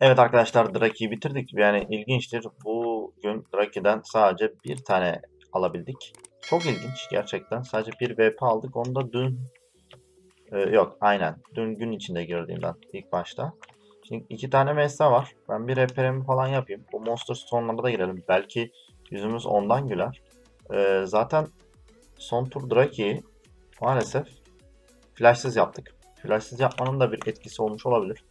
Evet arkadaşlar Draki'yi bitirdik. Yani ilginçtir. Bugün Draki'den sadece bir tane alabildik. Çok ilginç gerçekten. Sadece bir VP aldık. Onu da dün Ee, yok aynen. Dün gün içinde girdiğimden ilk başta. Şimdi iki tane mesle var. Ben bir reperimi falan yapayım. Bu Monster Stone'lara da girelim. Belki yüzümüz ondan güler. Ee, zaten son tur Draki'yi maalesef flashsız yaptık. Flashsız yapmanın da bir etkisi olmuş olabilir.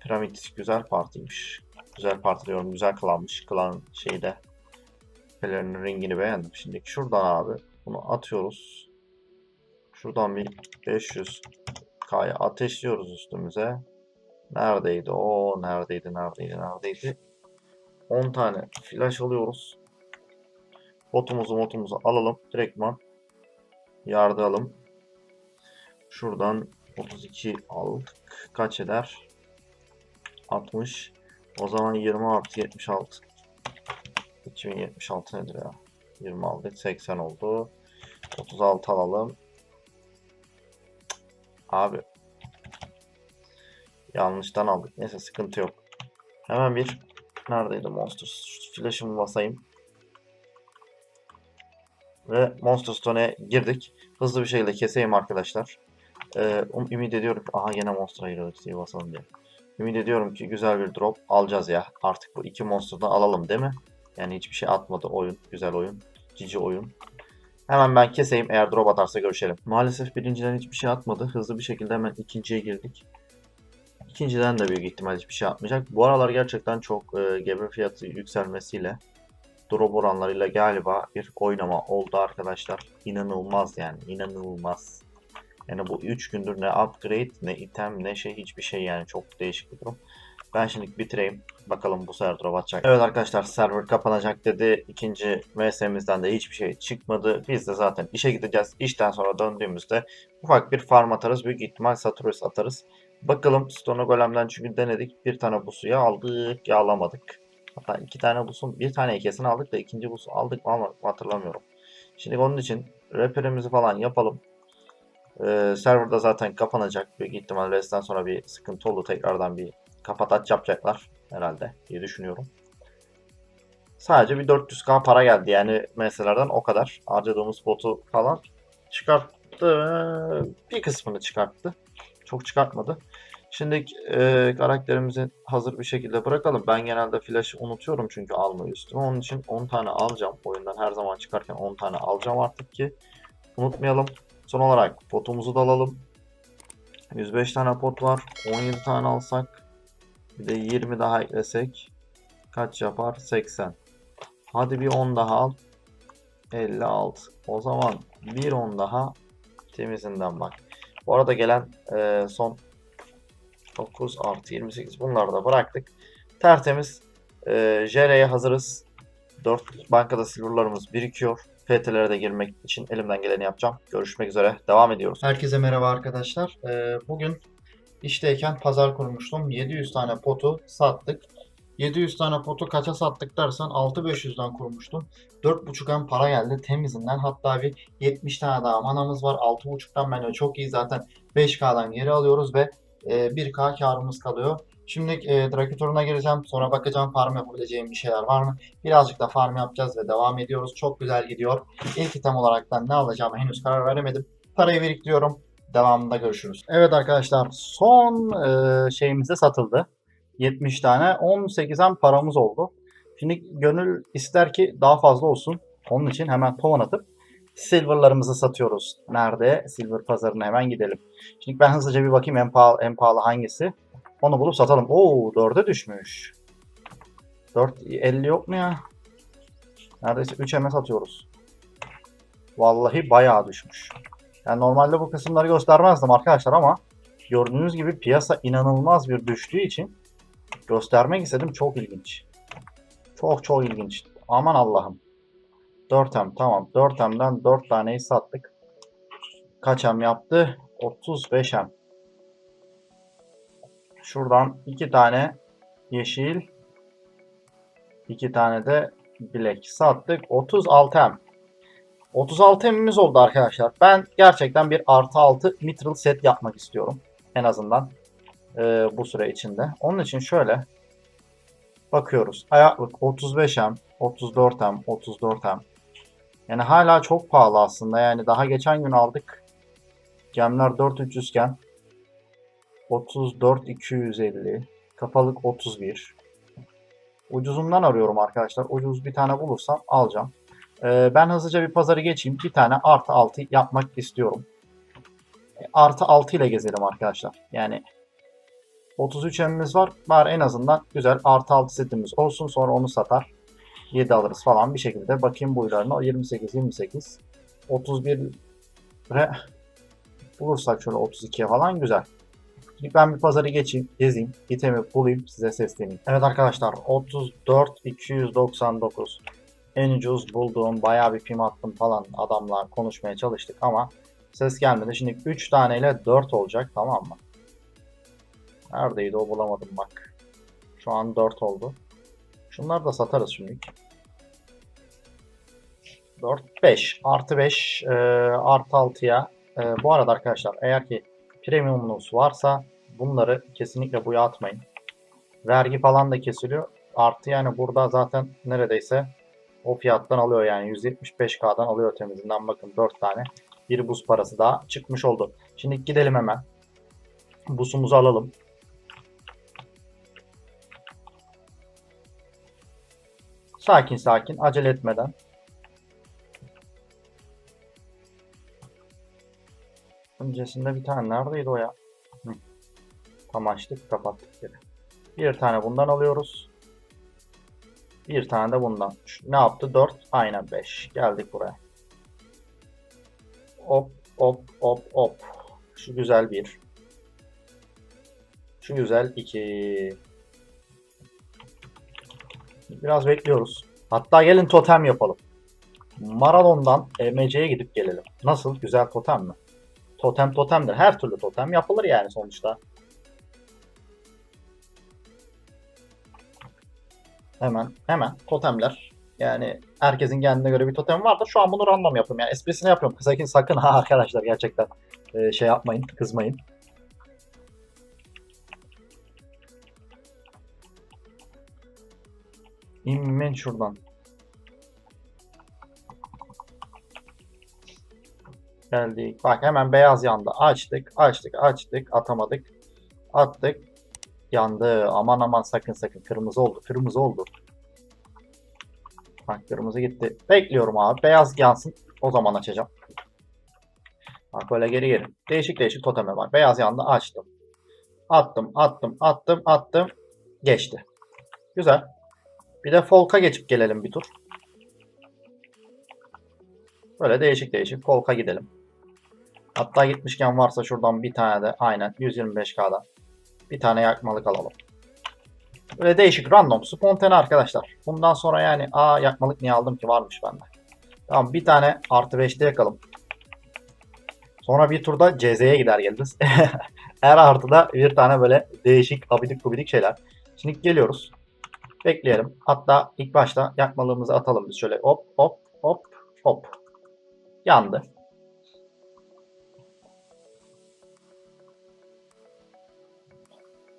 Piramit güzel partiymiş. Güzel parti diyorum. Güzel klanmış. Klan şeyde. Pelerinin ringini beğendim. Şimdi şuradan abi bunu atıyoruz. Şuradan bir 500 K'ya ateşliyoruz üstümüze. Neredeydi o? Neredeydi? Neredeydi? Neredeydi? 10 tane flash alıyoruz. Botumuzu motumuzu alalım. Direktman yardalım. Şuradan 32 aldık. Kaç eder? 60. O zaman 20 artı 76. 2076 nedir ya? 20 aldık. 80 oldu. 36 alalım. Abi. Yanlıştan aldık. Neyse sıkıntı yok. Hemen bir neredeydi Monster? Flash'ımı basayım. Ve Monster Stone'e girdik. Hızlı bir şekilde keseyim arkadaşlar. Ee, um- ümit ediyorum ki aha yine Monster'a giriyoruz diye basalım diye. Ümit ediyorum ki güzel bir drop alacağız ya. Artık bu iki Monster'dan alalım değil mi? Yani hiçbir şey atmadı oyun. Güzel oyun. Cici oyun. Hemen ben keseyim. Eğer drop atarsa görüşelim. Maalesef birinciden hiçbir şey atmadı. Hızlı bir şekilde hemen ikinciye girdik. İkinciden de büyük ihtimal hiçbir şey atmayacak. Bu aralar gerçekten çok e, gebe fiyatı yükselmesiyle drop oranlarıyla galiba bir oynama oldu arkadaşlar. İnanılmaz yani. inanılmaz. Yani bu 3 gündür ne upgrade ne item ne şey hiçbir şey yani çok değişik bir durum. Ben şimdi bitireyim. Bakalım bu sefer drop atacak. Evet arkadaşlar server kapanacak dedi. İkinci MS'mizden de hiçbir şey çıkmadı. Biz de zaten işe gideceğiz. İşten sonra döndüğümüzde ufak bir farm atarız. Büyük ihtimal Saturus atarız. Bakalım Stone Golem'den çünkü denedik. Bir tane bu suya aldık. Yağlamadık. Hatta iki tane busun bir tane kesin aldık da ikinci busu aldık mı almadık mı hatırlamıyorum. Şimdi onun için reperimizi falan yapalım. Ee, serverda zaten kapanacak. Büyük ihtimal Res'ten sonra bir sıkıntı oldu. Tekrardan bir kapataç yapacaklar herhalde diye düşünüyorum. Sadece bir 400k para geldi yani meselelerden o kadar. Harcadığımız botu falan çıkarttı. Bir kısmını çıkarttı. Çok çıkartmadı. Şimdi e, karakterimizi hazır bir şekilde bırakalım. Ben genelde flash'ı unutuyorum çünkü almayı üstüme. Onun için 10 tane alacağım. Oyundan her zaman çıkarken 10 tane alacağım artık ki unutmayalım. Son olarak potumuzu da alalım. 105 tane pot var. 17 tane alsak bir de 20 daha eklesek kaç yapar? 80. Hadi bir 10 daha al. 56. O zaman bir 10 daha temizinden bak. Bu arada gelen e, son 9 artı 28 bunları da bıraktık. Tertemiz. E, JR'ye hazırız. 4 bankada silverlarımız birikiyor. FT'lere de girmek için elimden geleni yapacağım. Görüşmek üzere. Devam ediyoruz. Herkese merhaba arkadaşlar. Ee, bugün işteyken pazar kurmuştum. 700 tane potu sattık. 700 tane potu kaça sattık dersen 6500'den kurmuştum. 4.5'dan para geldi temizinden. Hatta bir 70 tane daha manamız var. 6.5'tan bence çok iyi zaten 5K'dan geri alıyoruz ve e, 1K karımız kalıyor. Şimdi e, Draki turuna gireceğim. Sonra bakacağım farm yapabileceğim bir şeyler var mı? Birazcık da farm yapacağız ve devam ediyoruz. Çok güzel gidiyor. İlk item olaraktan ne alacağımı henüz karar veremedim. Parayı biriktiriyorum. Devamında görüşürüz. Evet arkadaşlar son e, şeyimiz de satıldı. 70 tane 18'en paramız oldu. Şimdi gönül ister ki daha fazla olsun. Onun için hemen tovan atıp silverlarımızı satıyoruz. Nerede? Silver pazarına hemen gidelim. Şimdi ben hızlıca bir bakayım en pahalı, en pahalı hangisi. Onu bulup satalım. Oo 4'e düşmüş. 4.50 yok mu ya? Neredeyse 3 eme satıyoruz. Vallahi bayağı düşmüş. Yani normalde bu kısımları göstermezdim arkadaşlar ama gördüğünüz gibi piyasa inanılmaz bir düştüğü için göstermek istedim. Çok ilginç. Çok çok ilginç. Aman Allah'ım. 4M tamam. 4M'den 4 taneyi sattık. Kaç M yaptı? 35M. Şuradan 2 tane yeşil. 2 tane de bilek sattık. 36M. 36 emimiz oldu arkadaşlar. Ben gerçekten bir artı 6 mitral set yapmak istiyorum. En azından e, bu süre içinde. Onun için şöyle bakıyoruz. Ayaklık 35M, 34M, 34M. Yani hala çok pahalı aslında. Yani daha geçen gün aldık. Gemler 4300 iken 34 250 kapalık 31 ucuzundan arıyorum arkadaşlar. Ucuz bir tane bulursam alacağım. Ee, ben hızlıca bir pazarı geçeyim. Bir tane artı 6 yapmak istiyorum. E, artı 6 ile gezelim arkadaşlar. Yani 33 emimiz var. Bari en azından güzel artı 6 setimiz olsun. Sonra onu satar 7 alırız falan bir şekilde bakayım boylarına 28 28 31 ve bulursak şöyle 32'ye falan güzel ben bir pazarı geçeyim, gezeyim, itemi bulayım, size sesleneyim. Evet arkadaşlar 34 299 en ucuz bulduğum bayağı bir pim attım falan adamla konuşmaya çalıştık ama ses gelmedi. Şimdi 3 taneyle 4 olacak tamam mı? Neredeydi o bulamadım bak. Şu an 4 oldu. Şunları da satarız şimdi. 4 5 artı 5 e, artı 6'ya e, bu arada arkadaşlar eğer ki premiumunuz varsa bunları kesinlikle buya atmayın. Vergi falan da kesiliyor. Artı yani burada zaten neredeyse o fiyattan alıyor yani 175k'dan alıyor temizinden bakın 4 tane. Bir buz parası daha çıkmış oldu. Şimdi gidelim hemen. Busumuzu alalım. Sakin sakin acele etmeden. Öncesinde bir tane neredeydi o ya? Hı. Tam açtık kapattık geri. Bir tane bundan alıyoruz. Bir tane de bundan. Ne yaptı? 4. Aynen 5. Geldik buraya. Hop hop hop hop. Şu güzel bir. Şu güzel 2. Biraz bekliyoruz. Hatta gelin totem yapalım. Maradon'dan EMC'ye gidip gelelim. Nasıl? Güzel totem mi? Totem totemdir. Her türlü totem yapılır yani sonuçta. Hemen hemen totemler. Yani herkesin kendine göre bir totem vardır. Şu an bunu random yapıyorum. Yani esprisini yapıyorum. Sakın sakın ha arkadaşlar gerçekten e, şey yapmayın, kızmayın. İnmin şuradan. Geldik. Bak hemen beyaz yandı. Açtık, açtık, açtık. Atamadık. Attık. Yandı. Aman aman sakın sakın. Kırmızı oldu. Kırmızı oldu. Bak kırmızı gitti. Bekliyorum abi. Beyaz yansın. O zaman açacağım. Bak böyle geri geri. Değişik değişik toteme var. Beyaz yandı. Açtım. Attım, attım, attım, attım. Geçti. Güzel. Bir de Folk'a geçip gelelim bir tur. Böyle değişik değişik Folk'a gidelim. Hatta gitmişken varsa şuradan bir tane de aynen 125k'dan bir tane yakmalık alalım. Böyle değişik random spontane arkadaşlar. Bundan sonra yani aa yakmalık niye aldım ki varmış bende. Tamam bir tane artı 5'te yakalım. Sonra bir turda CZ'ye gider geliriz. Her artıda bir tane böyle değişik abidik gubidik şeyler. Şimdi geliyoruz. Bekleyelim. Hatta ilk başta yakmalığımızı atalım biz şöyle hop hop hop hop. Yandı.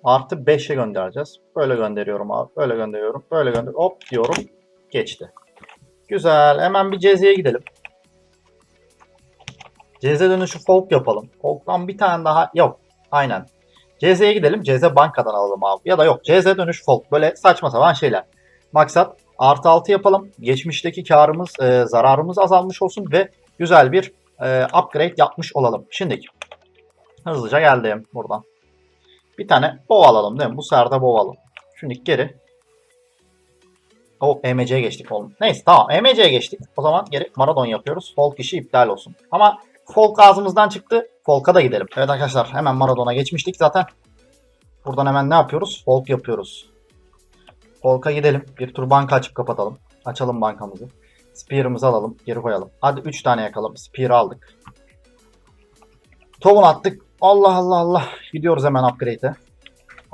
Artı 5'e göndereceğiz. Böyle gönderiyorum abi. Böyle gönderiyorum. Böyle gönder. Hop diyorum. Geçti. Güzel. Hemen bir CZ'ye gidelim. CZ dönüşü folk yapalım. Folk'tan bir tane daha yok. Aynen. CZ'ye gidelim. CZ bankadan alalım abi. Ya da yok. CZ dönüş folk. Böyle saçma sapan şeyler. Maksat artı 6 yapalım. Geçmişteki karımız, e, zararımız azalmış olsun ve güzel bir e, upgrade yapmış olalım. Şimdi hızlıca geldim buradan. Bir tane bow alalım değil mi? Bu sefer de bow alalım. Şimdi geri. O EMC'ye geçtik oğlum. Neyse tamam EMC'ye geçtik. O zaman geri Maradon yapıyoruz. Folk işi iptal olsun. Ama Folk ağzımızdan çıktı. Folk'a da gidelim. Evet arkadaşlar hemen Maradon'a geçmiştik zaten. Buradan hemen ne yapıyoruz? Folk yapıyoruz. Folk'a gidelim. Bir tur banka açıp kapatalım. Açalım bankamızı. Spear'ımızı alalım. Geri koyalım. Hadi 3 tane yakalım. Spear aldık. Town attık. Allah Allah Allah. Gidiyoruz hemen upgrade'e.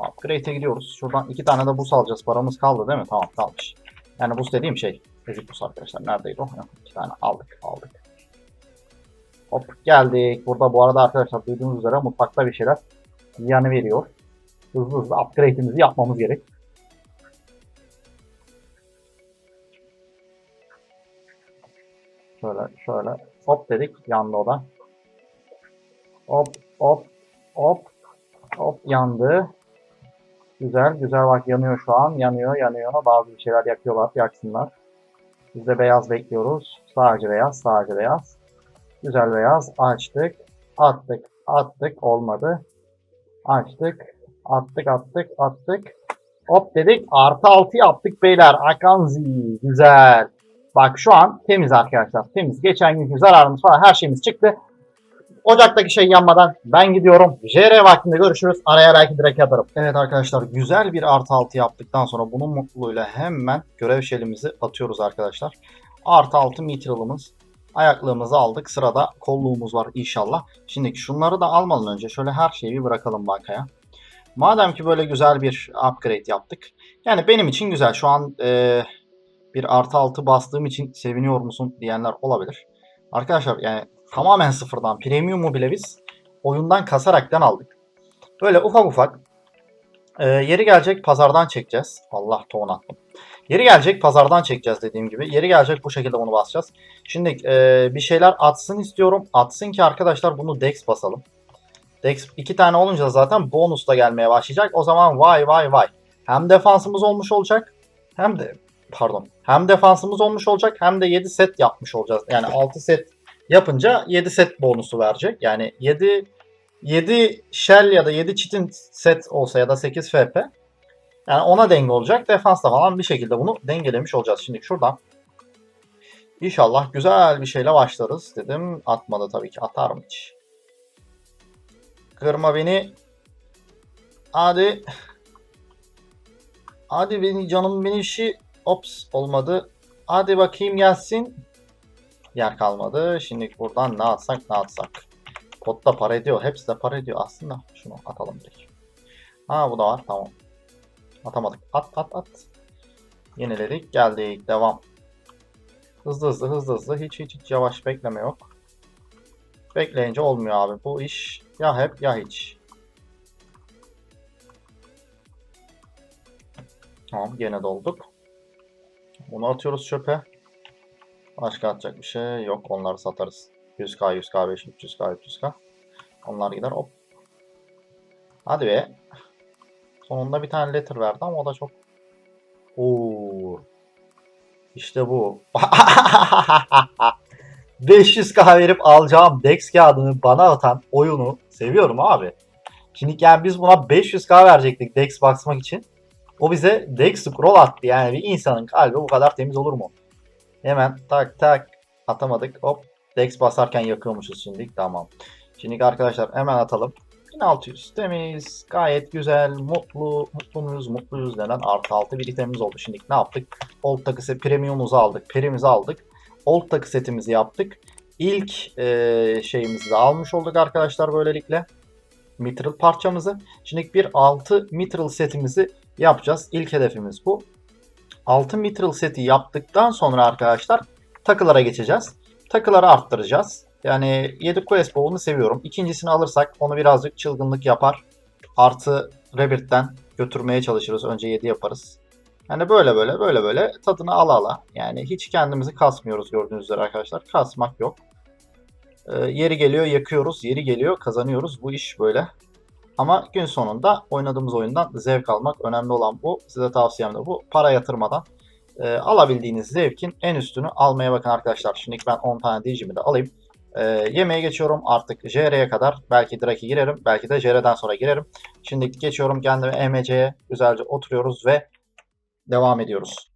Upgrade'e gidiyoruz. Şuradan 2 tane de boost alacağız. Paramız kaldı değil mi? Tamam kalmış. Yani boost dediğim şey. Ezik boost arkadaşlar. Neredeydi o? 2 tane aldık. Aldık. Hop geldik. Burada bu arada arkadaşlar duyduğunuz üzere mutfakta bir şeyler yanı veriyor. Hızlı hızlı upgrade'imizi yapmamız gerek. Şöyle şöyle hop dedik yandı o. Hop hop hop hop yandı. Güzel güzel bak yanıyor şu an yanıyor yanıyor bazı bir şeyler yakıyorlar yaksınlar. Biz de beyaz bekliyoruz. Sadece beyaz sadece beyaz. Güzel beyaz açtık attık attık olmadı. Açtık attık attık attık. Hop dedik artı altı yaptık beyler. Akanzi güzel. Bak şu an temiz arkadaşlar. Temiz. Geçen günkü zararımız falan her şeyimiz çıktı. Ocaktaki şey yanmadan ben gidiyorum. JR vaktinde görüşürüz. Araya belki direkt atarım. Evet arkadaşlar güzel bir artı altı yaptıktan sonra bunun mutluluğuyla hemen görev şelimizi atıyoruz arkadaşlar. Artı altı mitralımız. Ayaklığımızı aldık. Sırada kolluğumuz var inşallah. Şimdi şunları da almadan önce şöyle her şeyi bir bırakalım bankaya. Madem ki böyle güzel bir upgrade yaptık. Yani benim için güzel. Şu an eee bir artı altı bastığım için seviniyor musun diyenler olabilir. Arkadaşlar yani tamamen sıfırdan premium'u bile biz oyundan kasaraktan aldık. Böyle ufak ufak e, yeri gelecek pazardan çekeceğiz. Allah ton attım. Yeri gelecek pazardan çekeceğiz dediğim gibi. Yeri gelecek bu şekilde bunu basacağız. Şimdi e, bir şeyler atsın istiyorum. Atsın ki arkadaşlar bunu Dex basalım. Dex iki tane olunca zaten bonus da gelmeye başlayacak. O zaman vay vay vay. Hem defansımız olmuş olacak hem de pardon. Hem defansımız olmuş olacak hem de 7 set yapmış olacağız. Yani 6 set yapınca 7 set bonusu verecek. Yani 7 7 shell ya da 7 çitin set olsa ya da 8 FP yani ona denge olacak. Defansta falan bir şekilde bunu dengelemiş olacağız. Şimdi şuradan İnşallah güzel bir şeyle başlarız dedim. Atmadı tabii ki. Atar mı hiç? Kırma beni. Hadi. Hadi beni canım beni işi. Ops olmadı. Hadi bakayım gelsin. Yer kalmadı. Şimdi buradan ne atsak ne atsak. Potta para ediyor. Hepsi de para ediyor aslında. Şunu atalım direkt. Ha bu da var. Tamam. Atamadık. At at at. Yeniledik. Geldik. Devam. Hızlı hızlı hızlı hızlı. Hiç hiç hiç yavaş bekleme yok. Bekleyince olmuyor abi. Bu iş ya hep ya hiç. Tamam gene dolduk. Bunu atıyoruz çöpe. Başka atacak bir şey yok. Onları satarız. 100k, 100k, 5, 300k, 300k. Onlar gider hop. Hadi be. Sonunda bir tane letter verdi ama o da çok... Oo. İşte bu. 500k verip alacağım Dex kağıdını bana atan oyunu seviyorum abi. Şimdi yani biz buna 500k verecektik Dex basmak için. O bize Dex scroll attı. Yani bir insanın kalbi bu kadar temiz olur mu? Hemen tak tak atamadık. Hop Dex basarken yakıyormuşuz şimdi. Tamam. Şimdi arkadaşlar hemen atalım. 1600 temiz. Gayet güzel. Mutlu. Mutlu muyuz? Mutluyuz denen artı altı bir itemimiz oldu. Şimdi ne yaptık? Old takı set premium'umuzu aldık. Perimizi aldık. Old takı setimizi yaptık. İlk e, şeyimizi de almış olduk arkadaşlar böylelikle. Mithril parçamızı. Şimdi bir 6 Mithril setimizi yapacağız. İlk hedefimiz bu. 6 Mithril seti yaptıktan sonra arkadaşlar takılara geçeceğiz. Takıları arttıracağız. Yani 7 quest bowl'unu seviyorum. İkincisini alırsak onu birazcık çılgınlık yapar. Artı Rebirth'ten götürmeye çalışırız. Önce 7 yaparız. Yani böyle böyle böyle böyle tadını ala ala. Yani hiç kendimizi kasmıyoruz gördüğünüz üzere arkadaşlar. Kasmak yok. Ee, yeri geliyor yakıyoruz. Yeri geliyor kazanıyoruz. Bu iş böyle. Ama gün sonunda oynadığımız oyundan zevk almak önemli olan bu. Size tavsiyem de bu. Para yatırmadan e, alabildiğiniz zevkin en üstünü almaya bakın arkadaşlar. Şimdi ben 10 tane dicimi de alayım. E, yemeğe geçiyorum artık JR'ye kadar. Belki Drake'e girerim. Belki de JR'den sonra girerim. Şimdi geçiyorum kendime EMC'ye güzelce oturuyoruz ve devam ediyoruz.